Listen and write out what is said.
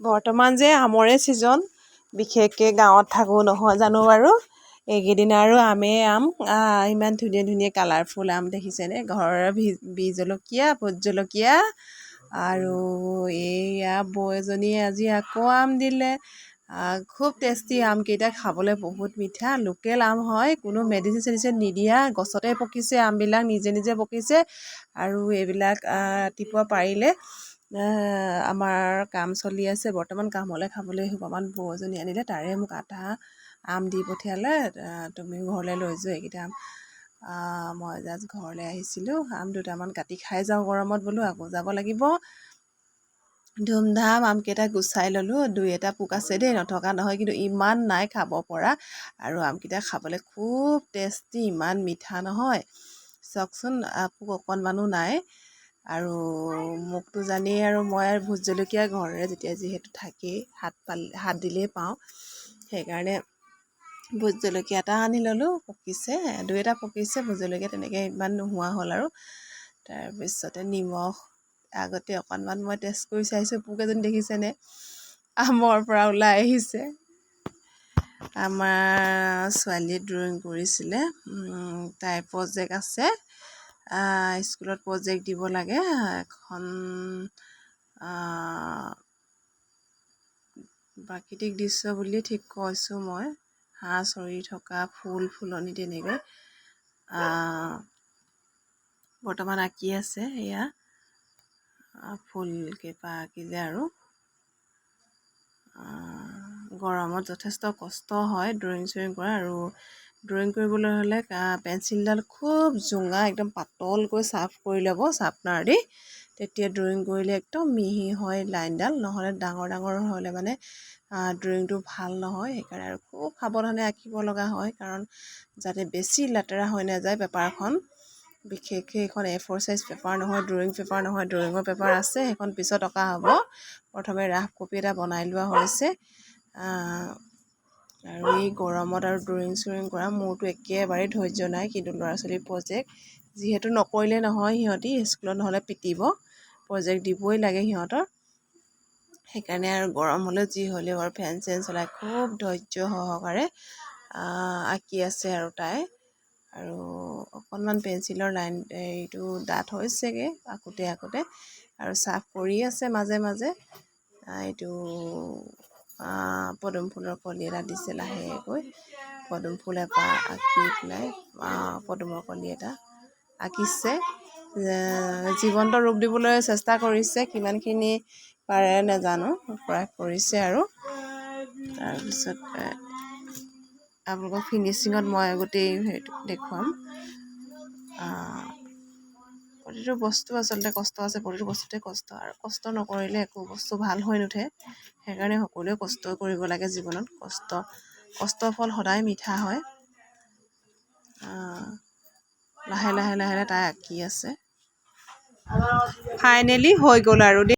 বৰ্তমান যে আমৰে ছিজন, বিশেষকৈ গাঁৱত থাকোঁ নহয় জানো বাৰু। এইকেইদিন আৰু আমেই আম ইমান ধুনীয়া ধুনীয়া কালাৰফুল আম দেখিছেনে? ঘৰৰ বি জলকীয়া, ভোট জলকীয়া আৰু এইয়া বৌ আজি আকৌ আম দিলে। খুব টেষ্টি আমকেইটা খাবলৈ বহুত মিঠা, লোকেল আম হয়, কোনো মেডিচিন চেডিচিন নিদিয়া, গছতে পকিছে, আমবিলাক নিজে নিজে পকিছে আৰু এইবিলাক ৰাতিপুৱা পাৰিলে। আমাৰ কাম চলি আছে বৰ্তমান কামলৈ খাবলৈ এসোপামান বৌ এজনী আনিলে তাৰে মোক আধা আম দি পঠিয়ালে। তুমি ঘৰলৈ লৈ যোৱা এইকেইটা আম। মই জাষ্ট ঘৰলৈ আহিছিলোঁ। আম দুটামান কাটি খাই যাওঁ গৰমত বোলো আকৌ যাব লাগিব। ধুমধাম আমকেইটা গুচাই ল'লোঁ। দুই এটা পোক আছে দেই নথকা নহয় কিন্তু ইমান নাই খাব পৰা। আৰু আমকেইটা খাবলৈ খুব টেষ্টি ইমান মিঠা নহয়। চাওকচোন পোক অকণমানো নাই। আৰু মোকতো জানেই আৰু মই ভোট জলকীয়া ঘৰৰে যেতিয়া যিহেতু থাকেই হাত পালে হাত দিলেই পাওঁ। সেইকাৰণে ভোট জলকীয়া এটা আনি ল'লোঁ পকিছে দুই এটা পকিছে ভোট জলকীয়া তেনেকৈ ইমান নোহোৱা হ'ল আৰু। তাৰপিছতে নিমখ আগতে অকণমান মই টেষ্ট কৰি চাইছোঁ পোক এজনী দেখিছেনে আমৰ পৰা ওলাই আহিছে। আমাৰ ছোৱালীয়ে ড্ৰয়িং কৰিছিলে তাইৰ প্ৰজেক্ট আছে। স্কুলত প্ৰজেক্ট দিব লাগে। এখন প্ৰাকৃতিক দৃশ্য বুলি ঠিক কৈছোঁ মই। হাঁহ চৰি থকা ফুল ফুলনি তেনেকৈ। বৰ্তমান আঁকি আছে এয়া। আহ, ফুলকেইপাহ আঁকিলে আৰু। গৰমত যথেষ্ট কষ্ট হয় ড্ৰয়িং চয়িং কৰা আৰু ড্ৰয়িং কৰিবলৈ হ'লে পেঞ্চিলডাল খুব জোঙা, একদম পাতলকৈ চাৰ্ফ কৰি ল'ব চাৰ্পনাৰ দি। তেতিয়া ড্ৰয়িং কৰিলে একদম মিহি হয় লাইনডাল, নহ'লে ডাঙৰ ডাঙৰ হ'লে মানে ড্ৰয়িংটো ভালো নহয়। সেইকাৰণে আৰু খুব সাৱধানে আঁকিব লগা হয়, কাৰণ যাতে বেছি লেতেৰা হৈ নাযায় পেপাৰখন। বিশেষকৈ এইখন এ ফ'ৰ চাইজ পেপাৰ নহয় ড্ৰয়িং পেপাৰ নহয় ড্ৰয়িঙৰ পেপাৰ আছে, সেইখন পিছত অঁকা হ'ব। প্ৰথমে ৰাফ কপি এটা বনাই লোৱা হৈছে। আৰু এই গৰমত আৰু ড্ৰয়িং চয়িং কৰা মোৰতো একেবাৰে ধৈৰ্য নাই কিন্তু ল'ৰা ছোৱালীৰ প্ৰজেক্ট যিহেতু নকৰিলে নহয় সিহঁতি স্কুলত নহ'লে পিটিব। প্ৰজেক্ট দিবই লাগে সিহঁতৰ। সেইকাৰণে আৰু গৰম হ'লেও যি হ'লেও আৰু ফেন চেন চলাই খুব ধৈৰ্য সহকাৰে আঁকি আছে আৰু তাই। আৰু অকণমান পেঞ্চিলৰ লাইন এইটো ডাঠ হৈছেগৈ আঁকোতে আঁকোতে। আৰু চাৰ্ফ কৰি আছে মাজে মাজে। এইটো পদুম ফুলৰ কলি এটা দিছে লাহেকৈ। পদুম ফুল এপাহ আঁকি পেলাই পদুমৰ কলি এটা আঁকিছে। জীৱন্ত ৰূপ দিবলৈ চেষ্টা কৰিছে কিমানখিনি পাৰে নাজানো প্ৰয়াস কৰিছে আৰু। তাৰপিছত আপোনালোকক ফিনিচিঙত মই গোটেই হেৰিটো দেখুৱাম। প্ৰতিটো বস্তু আচলতে কষ্ট আছে, প্ৰতিটো বস্তুতে কষ্ট আৰু কষ্ট নকৰিলে একো বস্তু ভালো হৈ নুঠে। সেইকাৰণে সকলোৱে কষ্ট কৰিব লাগে জীৱনত। কষ্ট কষ্টৰ ফল সদায় মিঠা হয়। লাহে লাহে লাহে লাহে তাই আঁকি আছে। ফাইনেলি হৈ গ'ল আৰু দেই।